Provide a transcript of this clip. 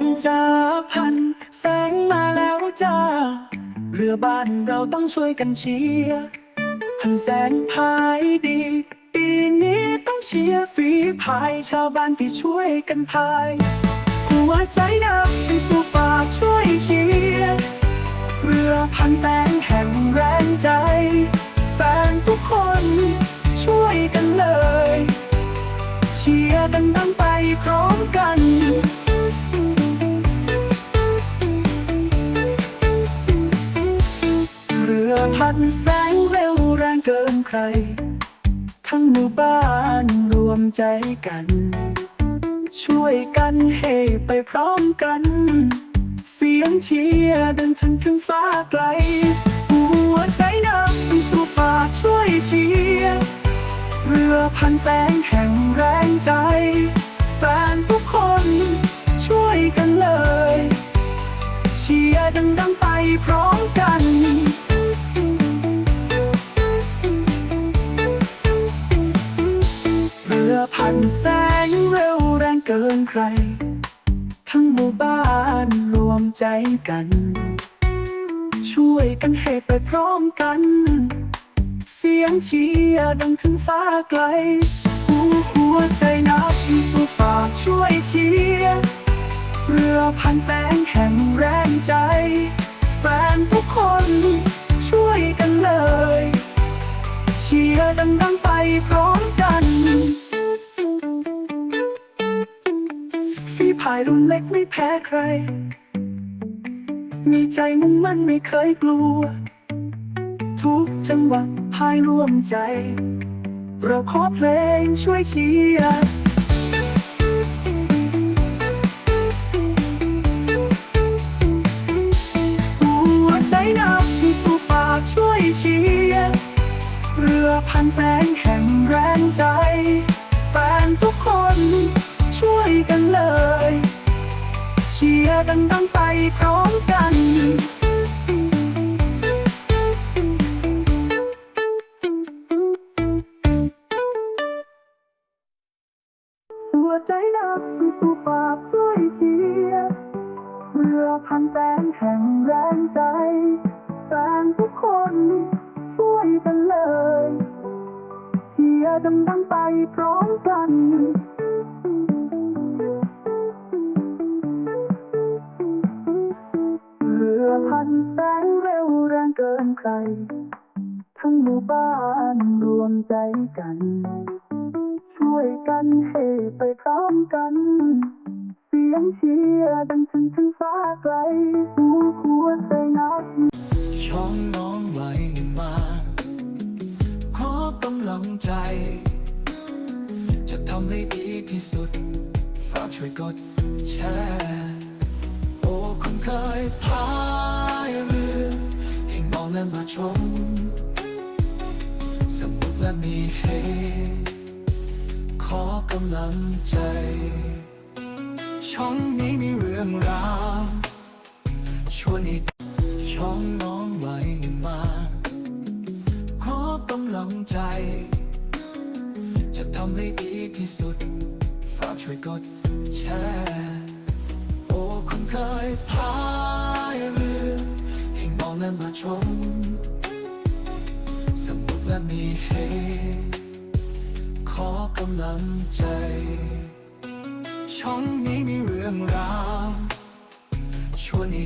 นจ้าพัน แสงมาแล้วจ้า เรือบ้านเราต้องช่วยกันเชียร์พันแสงพายดี ปีนี้ต้องเชียร์ฝีพายชาวบ้านที่ช่วยกันพายหัวใจนักเป็นสู่ฝากช่วยเชียร์เรือพันแสงแห่งแรงใจ แสงเร็วแรงเกินใคร ทั้งหมู่บ้านรวมใจกัน ช่วยกันให้ไปพร้อมกัน เสียงเชียร์ดังถึงถึงฟ้าไกล หัวใจนำสู่ฝากช่วยเชียร์เรือพันแสงแห่งแรงใจ แฟนทุกคนช่วยกันเลย เชียร์ดังๆไปพร้อม รือพันแสงเร็วแรงเกินใคร ทั้งหมู่บ้านรวมใจกัน ช่วยกันให้ไปพร้อมกัน เสียงเชียร์ดังถึงฟ้าไกลหัวหัวใจนักสู่ฝากช่วยเชียร์เรือพันแสงแห่งแรงใจ แฟนทุกคนช่วยกันเลย เชียร์ดังๆไปพร้อมกันายรุ่นเล็กไม่แพ้ใคร มีใจมุ่งมั่นไม่เคยกลัว ทุกจังหวะพายร่วมใจ เราขอเพลงช่วยเชียร์หัวใจนักที่สู่ฝากช่วยเชียร์เรือพันแสงแห่งแรงใจ แฟนทุกคน กันเลย เชียร์ดังไปพร้อมกันหัวใจนักสู่ฝากช่วยเชียร์เรือพันแสงแห่งแรงใจแฟนทุกคนช่วยกันเลยเชียร์ดังๆไปพร้อมกัน นใคร ทั้งหมู่บ้านรวมใจกัน ช่วยกันให้ไปพร้อมกัน เสียงเชียร์ดังถึงถึงฟ้าไกลหัวหัวใจนักช่องน้องไหลมา ขอกำลังใจ จะทำให้ดีที่สุด ฝากช่วยกดแชร์ ชม สนุกและมีเฮขอกำลังใจ ช่องนี้มีเรื่องราวชวนให้ช่องน้องไหลมา ขอกำลังใจ จะทำให้ดีที่สุด ฝากช่วยกดแชร์โอ้คุณเคยพายเรือให้มองและมาชม และมีเฮขอกำลังใจ ช่องนี้มีเรื่องราวชวนให้